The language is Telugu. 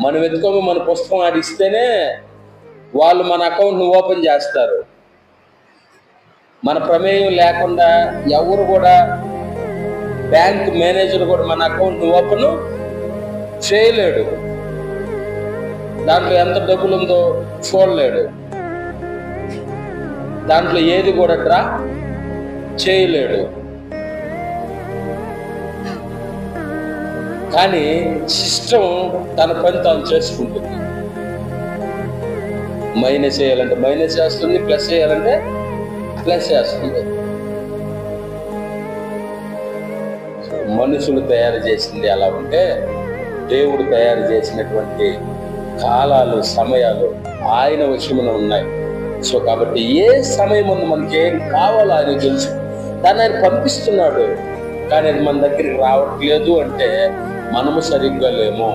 మనం వెతుకోమో మన పుస్తకం ఆడిస్తేనే వాళ్ళు మన అకౌంట్ను ఓపెన్ చేస్తారు. మన ప్రమేయం లేకుండా ఎవరు కూడా బ్యాంక్ మేనేజర్ కూడా మన అకౌంట్ ఓపెన్ చేయలేడు. దాంట్లో ఎంత డబ్బులు ఉందో చూడలేడు. దాంట్లో ఏది కూడా డ్రా చేయలేడు. కానీ సిస్టమ్ తన పని తాను చేసుకుంటుంది. మైనస్ చేయాలంటే మైనస్ చేస్తుంది ప్లస్ చేయాలంటే ప్లస్ చేస్తుంది. మనుషులు తయారు చేసింది ఎలా ఉంటే దేవుడు తయారు చేసినటువంటి కాలాలు సమయాలు ఆయన విషయమున ఉన్నాయి. సో కాబట్టి ఏ సమయం ముందు మనకి ఏం కావాలో ఆయన తెలుసు. దాన్ని ఆయన పంపిస్తున్నాడు. కానీ అది మన దగ్గరికి రావట్లేదు అంటే మనము సరిగ్గా లేము.